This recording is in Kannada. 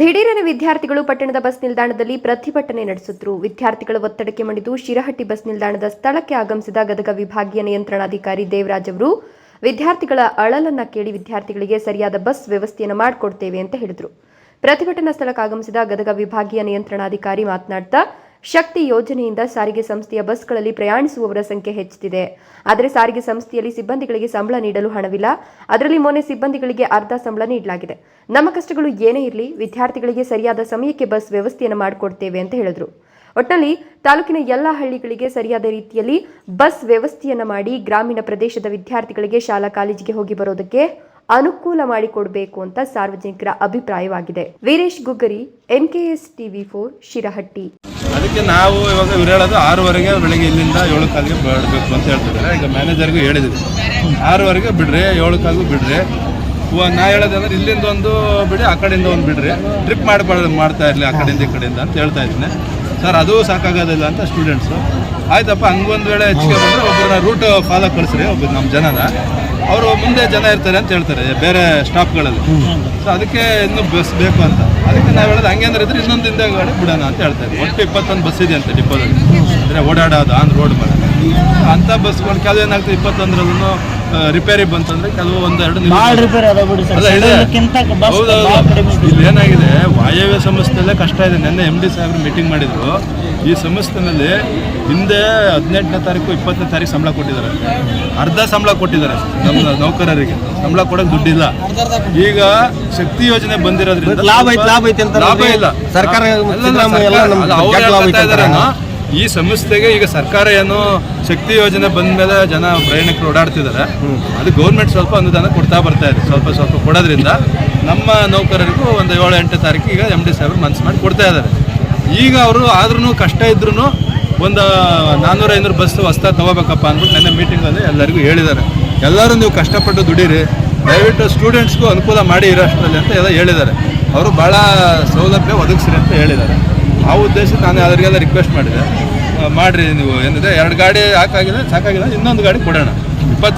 ದಿಢೀರನೆ ವಿದ್ಯಾರ್ಥಿಗಳು ಪಟ್ಟಣದ ಬಸ್ ನಿಲ್ದಾಣದಲ್ಲಿ ಪ್ರತಿಭಟನೆ ನಡೆಸಿದ್ರು. ವಿದ್ಯಾರ್ಥಿಗಳ ಒತ್ತಡಕ್ಕೆ ಮಣಿದು ಶಿರಹಟ್ಟಿ ಬಸ್ ನಿಲ್ದಾಣದ ಸ್ಥಳಕ್ಕೆ ಆಗಮಿಸಿದ ಗದಗ ವಿಭಾಗೀಯ ನಿಯಂತ್ರಣಾಧಿಕಾರಿ ದೇವರಾಜ್ ಅವರು, ವಿದ್ಯಾರ್ಥಿಗಳ ಅಳಲನ್ನ ಕೇಳಿ ವಿದ್ಯಾರ್ಥಿಗಳಿಗೆ ಸರಿಯಾದ ಬಸ್ ವ್ಯವಸ್ಥೆಯನ್ನು ಮಾಡಿಕೊಡ್ತೇವೆ ಅಂತ ಹೇಳಿದರು. ಪ್ರತಿಭಟನಾ ಸ್ಥಳಕ್ಕೆ ಆಗಮಿಸಿದ ಗದಗ ವಿಭಾಗೀಯ ನಿಯಂತ್ರಣಾಧಿಕಾರಿ ಮಾತನಾಡ್ತಾ ಶಕ್ತಿ ಯೋಜನೆಯಿಂದ ಸಾರಿಗೆ ಸಂಸ್ಥೆಯ ಬಸ್ಗಳಲ್ಲಿ ಪ್ರಯಾಣಿಸುವವರ ಸಂಖ್ಯೆ ಹೆಚ್ಚುತ್ತಿದೆ. ಆದರೆ ಸಾರಿಗೆ ಸಂಸ್ಥೆಯಲ್ಲಿ ಸಿಬ್ಬಂದಿಗಳಿಗೆ ಸಂಬಳ ನೀಡಲು ಹಣವಿಲ್ಲ. ಅದರಲ್ಲಿ ಮೊನ್ನೆ ಸಿಬ್ಬಂದಿಗಳಿಗೆ ಅರ್ಧ ಸಂಬಳ ನೀಡಲಾಗಿದೆ. ನಮ್ಮ ಕಷ್ಟಗಳು ಏನೇ ಇರಲಿ, ವಿದ್ಯಾರ್ಥಿಗಳಿಗೆ ಸರಿಯಾದ ಸಮಯಕ್ಕೆ ಬಸ್ ವ್ಯವಸ್ಥೆಯನ್ನು ಮಾಡಿಕೊಡ್ತೇವೆ ಅಂತ ಹೇಳಿದ್ರು. ಒಟ್ಟಿನಲ್ಲಿ ತಾಲೂಕಿನ ಎಲ್ಲ ಹಳ್ಳಿಗಳಿಗೆ ಸರಿಯಾದ ರೀತಿಯಲ್ಲಿ ಬಸ್ ವ್ಯವಸ್ಥೆಯನ್ನು ಮಾಡಿ ಗ್ರಾಮೀಣ ಪ್ರದೇಶದ ವಿದ್ಯಾರ್ಥಿಗಳಿಗೆ ಶಾಲಾ ಕಾಲೇಜಿಗೆ ಹೋಗಿ ಬರೋದಕ್ಕೆ ಅನುಕೂಲ ಮಾಡಿಕೊಡಬೇಕು ಅಂತ ಸಾರ್ವಜನಿಕರ ಅಭಿಪ್ರಾಯವಾಗಿದೆ. Veeresh Guggari NKS TV four, Shirahatti. ಅದಕ್ಕೆ ನಾವು ಇವಾಗ ಇವ್ರು ಹೇಳೋದು ಆರೂವರೆಗೆ ಬೆಳಿಗ್ಗೆ ಇಲ್ಲಿಂದ ಏಳು ಕಾಲಿಗೆ ಬಿಡಬೇಕು ಅಂತ ಹೇಳ್ತಿದ್ದಾರೆ ಈಗ ಮ್ಯಾನೇಜರ್ಗೂ ಹೇಳಿದ್ದೀವಿ ಆರೂವರೆಗೆ ಬಿಡ್ರಿ ಏಳು ಕಾಲಿಗೂ ಬಿಡ್ರಿ. ಇವಾಗ ನಾ ಹೇಳೋದಂದ್ರೆ ಇಲ್ಲಿಂದ ಒಂದು ಬಿಡಿ, ಆ ಕಡೆಯಿಂದ ಒಂದು ಬಿಡ್ರಿ. ಟ್ರಿಪ್ ಮಾಡಬಾರ್ದು, ಮಾಡ್ತಾ ಇರಲಿ, ಆ ಕಡೆಯಿಂದ ಈ ಕಡೆಯಿಂದ ಅಂತ ಹೇಳ್ತಾ ಇದ್ದೀನಿ. ಸರ್ ಅದು ಸಾಕಾಗೋದಿಲ್ಲ ಅಂತ ಸ್ಟೂಡೆಂಟ್ಸು ಆಯ್ತಪ್ಪ ಹಂಗೊಂದು ವೇಳೆ ಹೆಚ್ಚಿಗೆ ಬಂದರೆ ಒಬ್ಬರನ್ನ ರೂಟ್ ಫಾಲೋ ಕಳಿಸ್ರಿ ಒಬ್ಬರು ನಮ್ಮ ಜನನ. ಅವರು ಮುಂದೆ ಜನ ಇರ್ತಾರೆ ಅಂತ ಹೇಳ್ತಾರೆ ಬೇರೆ ಸ್ಟಾಪ್ಗಳಲ್ಲಿ ಸೊ ಅದಕ್ಕೆ ಇನ್ನೂ ಬಸ್ ಬೇಕು ಅಂತ. ಅದಕ್ಕೆ ನಾವು ಹೇಳೋದು ಹಂಗೆ ಅಂದ್ರೆ ಇದ್ರೆ ಇನ್ನೊಂದು ಹಿಂದೆ ಗಾಡಿ ಬಿಡೋಣ ಅಂತ ಹೇಳ್ತಾರೆ ಒಟ್ಟು ಇಪ್ಪತ್ತೊಂದು ಬಸ್ ಇದೆ ಅಂತ ಡಿಪೋದಲ್ಲಿ ಅಂದರೆ ಓಡಾಡೋದು ಆನ್ ರೋಡ್ ಮೇಲೆ. ಅಂಥ ಬಸ್ಗಳು ಕೆಲವು ಏನಾಗ್ತದೆ ಇಪ್ಪತ್ತೊಂದರಲ್ಲೂ ರಿಪೇರಿ ಬಂತಂದ್ರೆ ಕೆಲವು ಒಂದೆರಡು ಏನಾಗಿದೆ ರಿಪೇರಿ ಅದ ಬಿಡಿ ಸರ್ ಅಲ್ಲ ಇದೆ ಸದ್ಯಕ್ಕಿಂತ ಬಸ್ ಹೌದೌದು. ಭಾಳ ಕಡಿಮೆ ಇದೆ. ಇಲ್ಲಿ ಏನಾಗಿದೆ ವಾಯವ್ಯ ಸಂಸ್ಥೆಯಲ್ಲೇ ಕಷ್ಟ ಇದೆ. ನಿನ್ನೆ ಎಂ ಡಿ ಸಾಹೇಬ್ರು ಮೀಟಿಂಗ್ ಮಾಡಿದ್ರು. ಈ ಸಂಸ್ಥೆನಲ್ಲಿ ಹಿಂದೆ ಹದಿನೆಂಟನೇ ತಾರೀಕು ಇಪ್ಪತ್ತನೇ ತಾರೀಕು ಸಂಬಳ ಕೊಟ್ಟಿದ್ದಾರೆ. ಅರ್ಧ ಸಂಬಳ ಕೊಟ್ಟಿದ್ದಾರೆ ನಮ್ಮ ನೌಕರರಿಗೆ. ಸಂಬಳ ಕೊಡೋಕೆ ದುಡ್ಡಿಲ್ಲ. ಈಗ ಶಕ್ತಿ ಯೋಜನೆ ಬಂದಿರೋದ್ರಿಂದ ಲಾಭ ಐತೆ, ಲಾಭ ಐತೆ ಅಂತ ಲಾಭ ಇಲ್ಲ. ಸರ್ಕಾರ ಈ ಸಂಸ್ಥೆಗೆ ಈಗ ಸರ್ಕಾರ ಏನು ಶಕ್ತಿ ಯೋಜನೆ ಬಂದ ಮೇಲೆ ಜನ ಪ್ರಯಾಣಿಕರು ಓಡಾಡ್ತಿದ್ದಾರೆ. ಅದು ಗೌರ್ಮೆಂಟ್ ಸ್ವಲ್ಪ ಅನುದಾನ ಕೊಡ್ತಾ ಬರ್ತಾ ಇದೆ. ಸ್ವಲ್ಪ ಸ್ವಲ್ಪ ಕೊಡೋದ್ರಿಂದ ನಮ್ಮ ನೌಕರರಿಗೂ ಒಂದು ಏಳು ಎಂಟು ತಾರೀಕು ಈಗ ಎಂ ಡಿ ಸಾಹೇಬರು ಮನಸ್ಸು ಮಾಡಿ ಕೊಡ್ತಾ ಇದ್ದಾರೆ. ಈಗ ಅವರು ಆದ್ರೂ ಕಷ್ಟ ಇದ್ರೂ ಒಂದು ನಾನ್ನೂರ ಐನೂರು ಬಸ್ ಹೊಸ್ತಾ ತಗೋಬೇಕಪ್ಪ ಅಂದ್ಬಿಟ್ಟು ನನ್ನ ಮೀಟಿಂಗಲ್ಲಿ ಎಲ್ಲರಿಗೂ ಹೇಳಿದ್ದಾರೆ. ಎಲ್ಲರೂ ನೀವು ಕಷ್ಟಪಟ್ಟು ದುಡೀರಿ, ದಯವಿಟ್ಟು ಸ್ಟೂಡೆಂಟ್ಸ್ಗೂ ಅನುಕೂಲ ಮಾಡಿ ಇರೋಷ್ಟರಲ್ಲಿ ಅಂತ ಎಲ್ಲ ಹೇಳಿದ್ದಾರೆ. ಅವರು ಭಾಳ ಸೌಲಭ್ಯ ಒದಗಿಸ್ರಿ ಅಂತ ಹೇಳಿದ್ದಾರೆ. ಆ ಉದ್ದೇಶ ನಾನು ಅವರಿಗೆಲ್ಲ ರಿಕ್ವೆಸ್ಟ್ ಮಾಡಿದೆ ಮಾಡಿರಿ ನೀವು ಏನಿದೆ, ಎರಡು ಗಾಡಿ ಹಾಕಾಗಿದೆ ಸಾಕಾಗಿಲ್ಲ, ಇನ್ನೊಂದು ಗಾಡಿ ಕೊಡೋಣ. ಇಪ್ಪತ್ತು